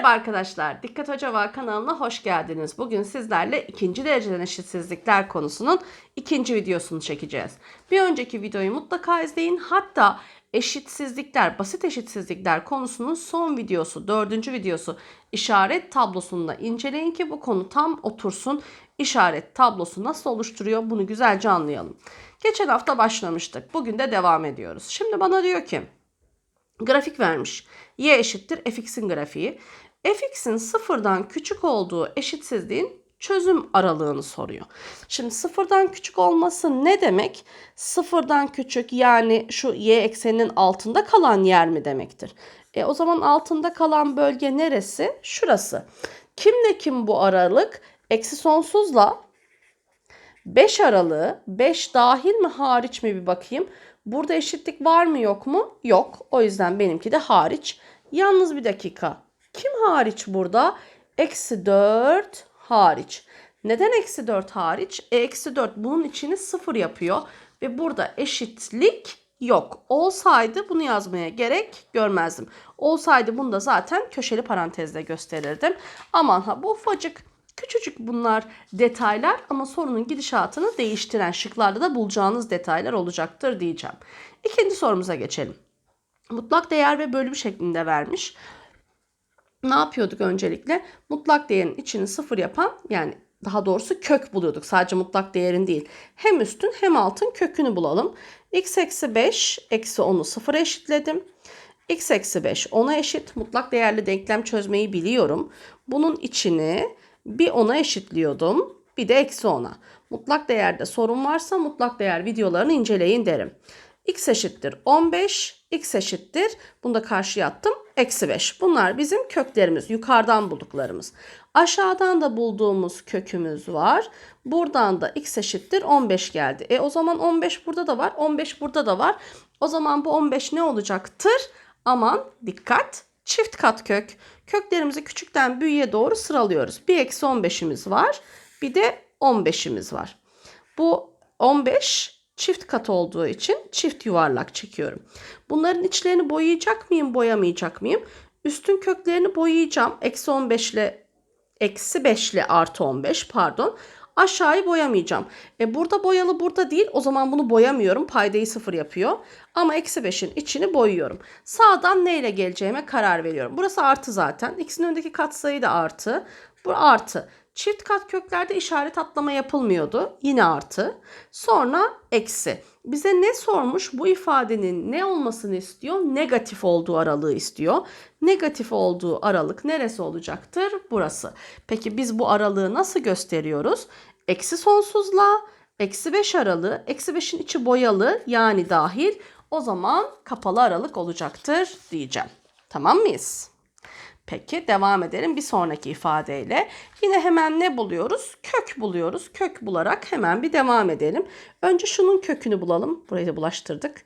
Merhaba arkadaşlar. Dikkat Hoca Var kanalına hoş geldiniz. Bugün sizlerle ikinci dereceden eşitsizlikler konusunun ikinci videosunu çekeceğiz. Bir önceki videoyu mutlaka izleyin. Hatta eşitsizlikler, basit eşitsizlikler konusunun son videosu, dördüncü videosu işaret tablosunu da inceleyin ki bu konu tam otursun. İşaret tablosu nasıl oluşturuyor bunu güzelce anlayalım. Geçen hafta başlamıştık. Bugün de devam ediyoruz. Şimdi bana diyor ki grafik vermiş. Y eşittir fx'in grafiği. Fx'in sıfırdan küçük olduğu eşitsizliğin çözüm aralığını soruyor. Şimdi sıfırdan küçük olması ne demek? Sıfırdan küçük yani şu y ekseninin altında kalan yer mi demektir? E, o zaman altında kalan bölge neresi? Şurası. Kimle kim bu aralık? Eksi sonsuzla 5 aralığı 5 dahil mi hariç mi bir bakayım. Burada eşitlik var mı yok mu? Yok. O yüzden benimki de hariç. Yalnız bir dakika. Kim hariç burada? Eksi 4 hariç. Neden eksi 4 hariç? E, eksi 4 bunun içini 0 yapıyor. Ve burada eşitlik yok. Olsaydı bunu yazmaya gerek görmezdim. Olsaydı bunu da zaten köşeli parantezle gösterirdim. Aman ha bu ufacık Küçücük bunlar detaylar ama sorunun gidişatını değiştiren şıklarda da bulacağınız detaylar olacaktır diyeceğim. İkinci sorumuza geçelim. Mutlak değer ve bölüm şeklinde vermiş. Ne yapıyorduk öncelikle? Mutlak değerin içini sıfır yapan yani daha doğrusu kök buluyorduk. Sadece mutlak değerin değil. Hem üstün hem altın kökünü bulalım. x eksi 5 eksi 10'u sıfıra eşitledim. x eksi 5 10'a eşit. Mutlak değerli denklem çözmeyi biliyorum. Bunun içini bir 10'a eşitliyordum. Bir de eksi 10'a. Mutlak değerde sorun varsa mutlak değer videolarını inceleyin derim. x eşittir 15, x eşittir. Bunu da karşıya attım. Eksi 5. Bunlar bizim köklerimiz. Yukarıdan bulduklarımız. Aşağıdan da bulduğumuz kökümüz var. Buradan da x eşittir 15 geldi. E o zaman 15 burada da var. 15 burada da var. O zaman bu 15 ne olacaktır? Aman dikkat çift kat kök. Köklerimizi küçükten büyüğe doğru sıralıyoruz. Bir eksi 15'imiz var. Bir de 15'imiz var. Bu 15 çift kat olduğu için çift yuvarlak çekiyorum. Bunların içlerini boyayacak mıyım, boyamayacak mıyım? Üstün köklerini boyayacağım. Eksi 15 ile eksi 5 ile artı 15 pardon. Aşağıyı boyamayacağım. E burada boyalı burada değil. O zaman bunu boyamıyorum. Paydayı sıfır yapıyor. Ama eksi 5'in içini boyuyorum. Sağdan neyle geleceğime karar veriyorum. Burası artı zaten. İkisinin önündeki katsayı da artı. Bu artı. Çift kat köklerde işaret atlama yapılmıyordu. Yine artı. Sonra eksi. Bize ne sormuş? Bu ifadenin ne olmasını istiyor? Negatif olduğu aralığı istiyor. Negatif olduğu aralık neresi olacaktır? Burası. Peki biz bu aralığı nasıl gösteriyoruz? Eksi sonsuzla eksi 5 aralığı. Eksi 5'in içi boyalı yani dahil. O zaman kapalı aralık olacaktır diyeceğim. Tamam mıyız? Peki devam edelim bir sonraki ifadeyle. Yine hemen ne buluyoruz? Kök buluyoruz. Kök bularak hemen bir devam edelim. Önce şunun kökünü bulalım. Burayı da bulaştırdık.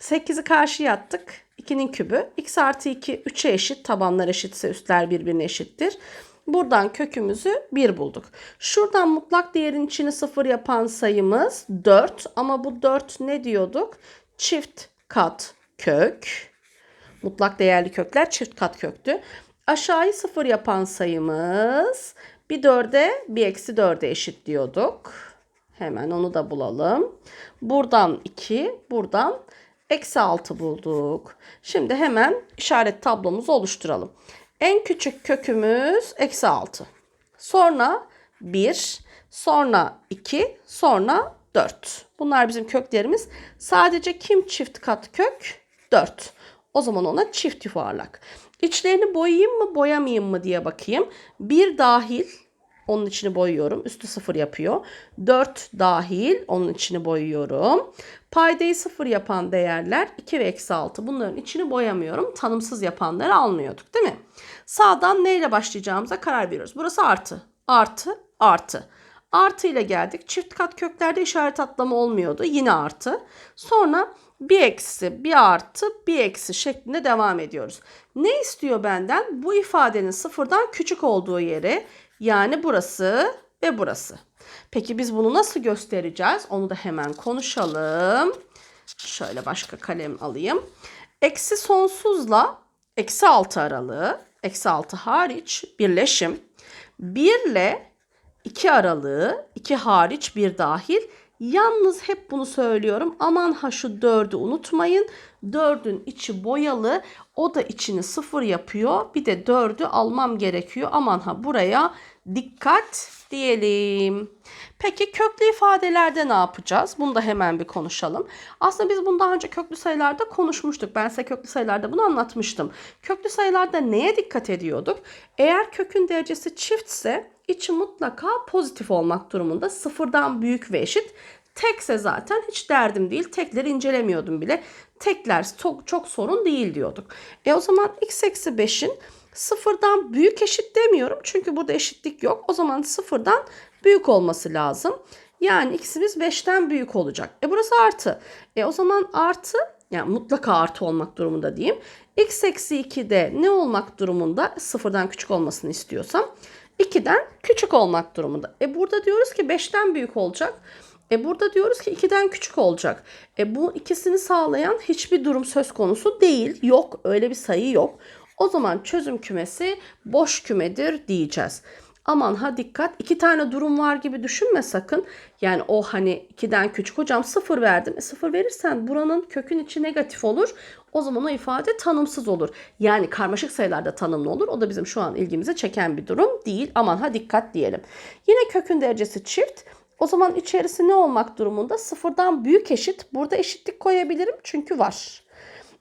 8'i karşıya attık. 2'nin kübü. x artı 2 3'e eşit. Tabanlar eşitse üstler birbirine eşittir. Buradan kökümüzü 1 bulduk. Şuradan mutlak değerin içini 0 yapan sayımız 4. Ama bu 4 ne diyorduk? Çift kat kök. Mutlak değerli kökler çift kat köktü. Aşağıyı sıfır yapan sayımız bir dörde bir eksi dörde eşit diyorduk. Hemen onu da bulalım. Buradan 2, buradan eksi 6 bulduk. Şimdi hemen işaret tablomuzu oluşturalım. En küçük kökümüz eksi 6. Sonra 1, sonra 2, sonra 4. Bunlar bizim köklerimiz. Sadece kim çift kat kök? 4. O zaman ona çift yuvarlak. İçlerini boyayayım mı boyamayayım mı diye bakayım. 1 dahil onun içini boyuyorum. Üstü sıfır yapıyor. 4 dahil onun içini boyuyorum. Paydayı sıfır yapan değerler 2 ve eksi 6. Bunların içini boyamıyorum. Tanımsız yapanları almıyorduk değil mi? Sağdan neyle başlayacağımıza karar veriyoruz. Burası artı. Artı, artı. Artı ile geldik. Çift kat köklerde işaret atlama olmuyordu. Yine artı. Sonra bir eksi, bir artı, bir eksi şeklinde devam ediyoruz. Ne istiyor benden? Bu ifadenin sıfırdan küçük olduğu yeri yani burası ve burası. Peki biz bunu nasıl göstereceğiz? Onu da hemen konuşalım. Şöyle başka kalem alayım. Eksi sonsuzla eksi 6 aralığı eksi 6 hariç birleşim 1 ile 2 aralığı 2 hariç 1 dahil Yalnız hep bunu söylüyorum. Aman ha şu 4'ü unutmayın. 4'ün içi boyalı. O da içini sıfır yapıyor. Bir de 4'ü almam gerekiyor. Aman ha buraya dikkat diyelim. Peki köklü ifadelerde ne yapacağız? Bunu da hemen bir konuşalım. Aslında biz bunu daha önce köklü sayılarda konuşmuştuk. Ben size köklü sayılarda bunu anlatmıştım. Köklü sayılarda neye dikkat ediyorduk? Eğer kökün derecesi çiftse içi mutlaka pozitif olmak durumunda. Sıfırdan büyük ve eşit. Tekse zaten hiç derdim değil. Tekleri incelemiyordum bile. Tekler çok, çok sorun değil diyorduk. E o zaman x eksi 5'in sıfırdan büyük eşit demiyorum. Çünkü burada eşitlik yok. O zaman sıfırdan büyük olması lazım. Yani x'imiz 5'ten büyük olacak. E burası artı. E o zaman artı yani mutlaka artı olmak durumunda diyeyim. x eksi 2'de ne olmak durumunda? Sıfırdan küçük olmasını istiyorsam. 2'den küçük olmak durumunda. E burada diyoruz ki 5'ten büyük olacak. E burada diyoruz ki 2'den küçük olacak. E bu ikisini sağlayan hiçbir durum söz konusu değil. Yok öyle bir sayı yok. O zaman çözüm kümesi boş kümedir diyeceğiz. Aman ha dikkat iki tane durum var gibi düşünme sakın. Yani o hani 2'den küçük hocam 0 verdim. E 0 verirsen buranın kökün içi negatif olur. O zaman o ifade tanımsız olur. Yani karmaşık sayılarda tanımlı olur. O da bizim şu an ilgimizi çeken bir durum değil. Aman ha dikkat diyelim. Yine kökün derecesi çift. O zaman içerisi ne olmak durumunda? Sıfırdan büyük eşit. Burada eşitlik koyabilirim çünkü var.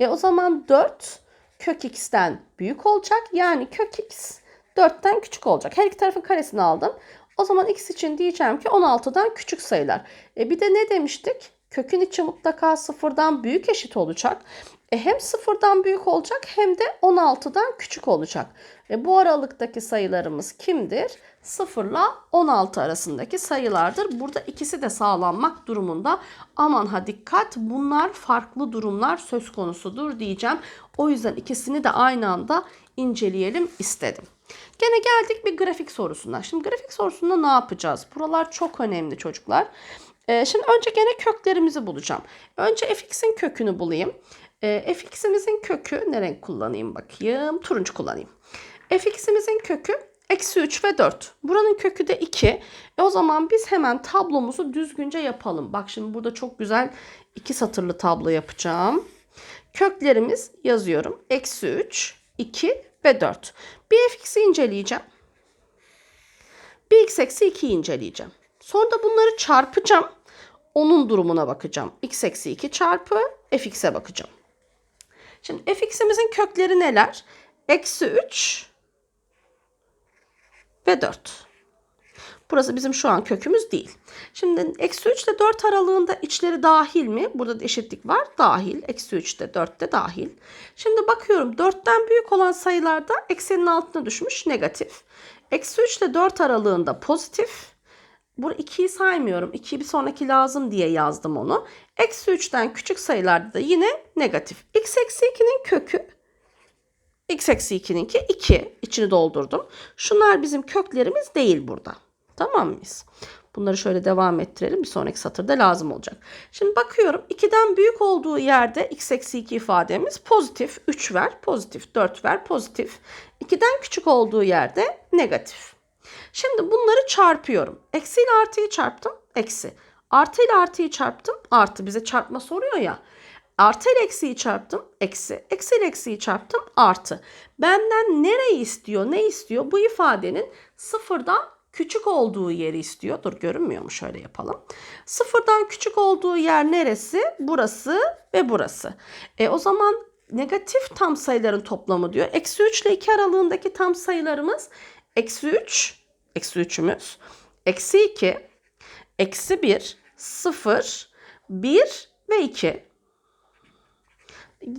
E o zaman 4 kök x'ten büyük olacak. Yani kök x 4'ten küçük olacak. Her iki tarafın karesini aldım. O zaman x için diyeceğim ki 16'dan küçük sayılar. E bir de ne demiştik? Kökün içi mutlaka sıfırdan büyük eşit olacak. E hem sıfırdan büyük olacak hem de 16'dan küçük olacak. E bu aralıktaki sayılarımız kimdir? 0 ile 16 arasındaki sayılardır. Burada ikisi de sağlanmak durumunda. Aman ha dikkat bunlar farklı durumlar söz konusudur diyeceğim. O yüzden ikisini de aynı anda inceleyelim istedim. Gene geldik bir grafik sorusuna. Şimdi grafik sorusunda ne yapacağız? Buralar çok önemli çocuklar. Ee, şimdi önce gene köklerimizi bulacağım. Önce fx'in kökünü bulayım. Ee, fx'imizin kökü ne renk kullanayım bakayım? Turuncu kullanayım. Fx'imizin kökü eksi 3 ve 4. Buranın kökü de 2. E o zaman biz hemen tablomuzu düzgünce yapalım. Bak şimdi burada çok güzel iki satırlı tablo yapacağım. Köklerimiz yazıyorum. Eksi 3, 2 ve 4. Bir fx'i inceleyeceğim. Bir x eksi 2'yi inceleyeceğim. Sonra da bunları çarpacağım. Onun durumuna bakacağım. x eksi 2 çarpı fx'e bakacağım. Şimdi fx'imizin kökleri neler? Eksi 3 ve 4. Burası bizim şu an kökümüz değil. Şimdi eksi 3 ile 4 aralığında içleri dahil mi? Burada da eşitlik var. Dahil. Eksi 3 de 4 de dahil. Şimdi bakıyorum 4'ten büyük olan sayılarda eksenin altına düşmüş negatif. Eksi 3 ile 4 aralığında pozitif. Burada 2'yi saymıyorum. 2'yi bir sonraki lazım diye yazdım onu. Eksi 3'ten küçük sayılarda da yine negatif. x eksi 2'nin kökü x eksi 2'ninki 2. İçini doldurdum. Şunlar bizim köklerimiz değil burada. Tamam mıyız? Bunları şöyle devam ettirelim. Bir sonraki satırda lazım olacak. Şimdi bakıyorum 2'den büyük olduğu yerde x eksi 2 ifademiz pozitif 3 ver, pozitif 4 ver, pozitif. 2'den küçük olduğu yerde negatif. Şimdi bunları çarpıyorum. Eksi ile artıyı çarptım. Eksi. Artı ile artıyı çarptım. Artı bize çarpma soruyor ya. Artı ile eksiyi çarptım. Eksi. Eksi ile eksiyi çarptım. Artı. Benden nereyi istiyor? Ne istiyor? Bu ifadenin sıfırdan küçük olduğu yeri istiyor. Dur görünmüyor mu? Şöyle yapalım. Sıfırdan küçük olduğu yer neresi? Burası ve burası. E o zaman negatif tam sayıların toplamı diyor. Eksi 3 ile 2 aralığındaki tam sayılarımız eksi 3, eksi 3'ümüz, eksi 2, eksi 1, 0, 1 ve 2.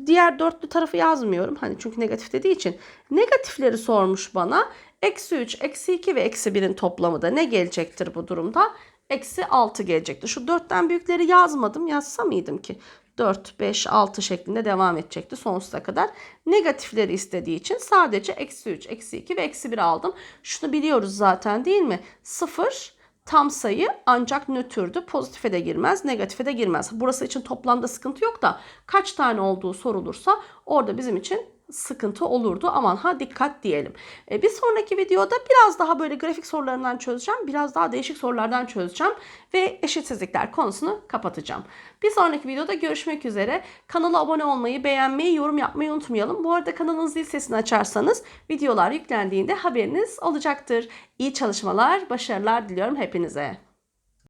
Diğer dörtlü tarafı yazmıyorum. Hani çünkü negatif dediği için. Negatifleri sormuş bana. Eksi 3, eksi 2 ve eksi 1'in toplamı da ne gelecektir bu durumda? Eksi 6 gelecektir. Şu 4'ten büyükleri yazmadım. Yazsa mıydım ki? 4, 5, 6 şeklinde devam edecekti sonsuza kadar. Negatifleri istediği için sadece eksi 3, eksi 2 ve eksi 1 aldım. Şunu biliyoruz zaten değil mi? 0 tam sayı ancak nötrdü. Pozitife de girmez, negatife de girmez. Burası için toplamda sıkıntı yok da kaç tane olduğu sorulursa orada bizim için sıkıntı olurdu. Aman ha dikkat diyelim. E, bir sonraki videoda biraz daha böyle grafik sorularından çözeceğim. Biraz daha değişik sorulardan çözeceğim. Ve eşitsizlikler konusunu kapatacağım. Bir sonraki videoda görüşmek üzere. Kanala abone olmayı, beğenmeyi, yorum yapmayı unutmayalım. Bu arada kanalın zil sesini açarsanız videolar yüklendiğinde haberiniz olacaktır. İyi çalışmalar, başarılar diliyorum hepinize.